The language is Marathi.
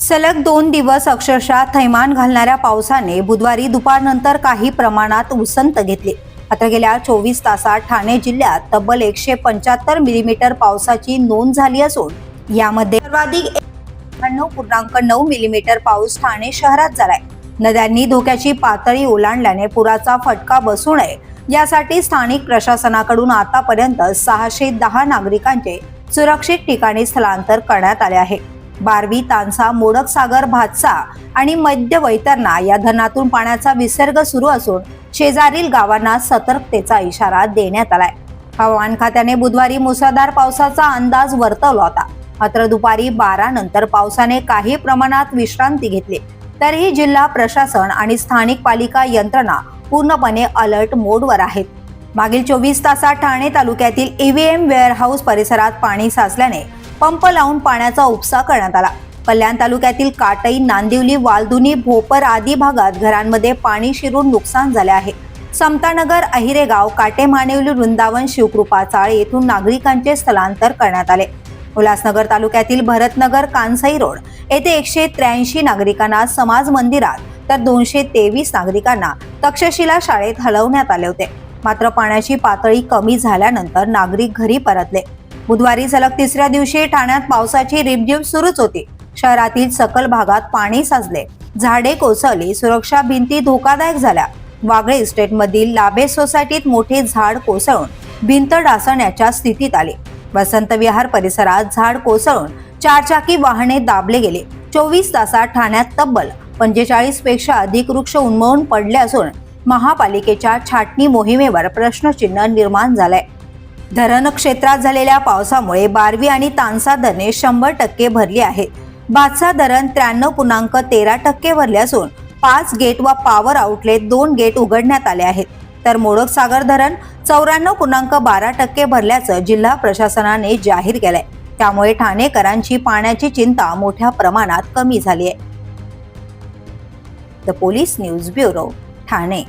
सलग दोन दिवस अक्षरशः थैमान घालणाऱ्या पावसाने बुधवारी दुपारनंतर काही प्रमाणात उसंत घेतली. मात्र गेल्या चोवीस तासात ठाणे जिल्ह्यात तब्बल एकशे पंच्याहत्तर मिलीमीटर पावसाची नोंद झाली असून यामध्ये सर्वाधिक अठ्ठ्याण्णव पूर्णांक नऊ मिलीमीटर पाऊस ठाणे शहरात झालाय. नद्यांनी धोक्याची पातळी ओलांडल्याने पुराचा फटका बसू नये यासाठी स्थानिक प्रशासनाकडून आतापर्यंत सहाशे दहा नागरिकांचे सुरक्षित ठिकाणी स्थलांतर करण्यात आले आहे. बारवी तानसा मोडक सागर भातसा आणि मध्य वैतरणा या धरणातून पाण्याचा विसर्ग सुरू असून शेजारील गावांना सतर्कतेचा इशारा देण्यात आलाय. हवामान खात्याने बुधवारी मुसळधार पावसाचा अंदाज वर्तवला होता. मात्र दुपारी बारा नंतर पावसाने काही प्रमाणात विश्रांती घेतली. तरीही जिल्हा प्रशासन आणि स्थानिक पालिका यंत्रणा पूर्णपणे अलर्ट मोडवर आहेत. मागील चोवीस तासात ठाणे तालुक्यातील ईव्हीएम वेअरहाऊस परिसरात पाणी साचल्याने पंप लावून पाण्याचा उपसा करण्यात आला. कल्याण तालुक्यातील काटई नांदिवली वालदुनी भोपर आदी भागात घरांमध्ये पाणी शिरून नुकसान झाले आहे. समतानगर अहिरेगाव काटे मानेवली वृंदावन शिवकृपा चाळ येथून नागरिकांचे स्थलांतर करण्यात आले. उल्हासनगर तालुक्यातील भरतनगर कानसाई रोड येथे एकशे त्र्याऐंशी नागरिकांना समाज मंदिरात तर दोनशे तेवीस नागरिकांना तक्षशिला शाळेत हलवण्यात आले होते. मात्र पाण्याची पातळी कमी झाल्यानंतर नागरिक घरी परतले. बुधवारी सलग तिसऱ्या दिवशी ठाण्यात पावसाची रिमझिम सुरूच होती. शहरातील सकल भागात पाणी साचले. झाडे कोसळली सुरक्षा भिंती धोकादायक झाल्या. वागळे इस्टेटमधील लाभे सोसायटीत मोठे झाड कोसळून भिंत डासण्याच्या स्थितीत आले. वसंत विहार परिसरात झाड कोसळून चारचाकी वाहने दाबले गेले. चोवीस तासात ठाण्यात तब्बल पंचेचाळीसपेक्षा अधिक वृक्ष उन्मळून पडले असून महापालिकेच्या छाटणी मोहिमेवर प्रश्नचिन्ह निर्माण झालंय. धरण क्षेत्रात झालेल्या पावसामुळे बारवी आणि तानसा धरणे शंभर टक्के भरली आहेत. भातसा धरण त्र्याण्णव पूर्णांक तेरा टक्के भरले असून पाच गेट व पॉवर आउटलेट दोन गेट उघडण्यात आले आहेत. तर मोडक सागर धरण चौऱ्याण्णव पूर्णांक बारा टक्के भरल्याचं जिल्हा प्रशासनाने जाहीर केलंय. त्यामुळे ठाणेकरांची पाण्याची चिंता मोठ्या प्रमाणात कमी झाली आहे. The police news bureau Thane.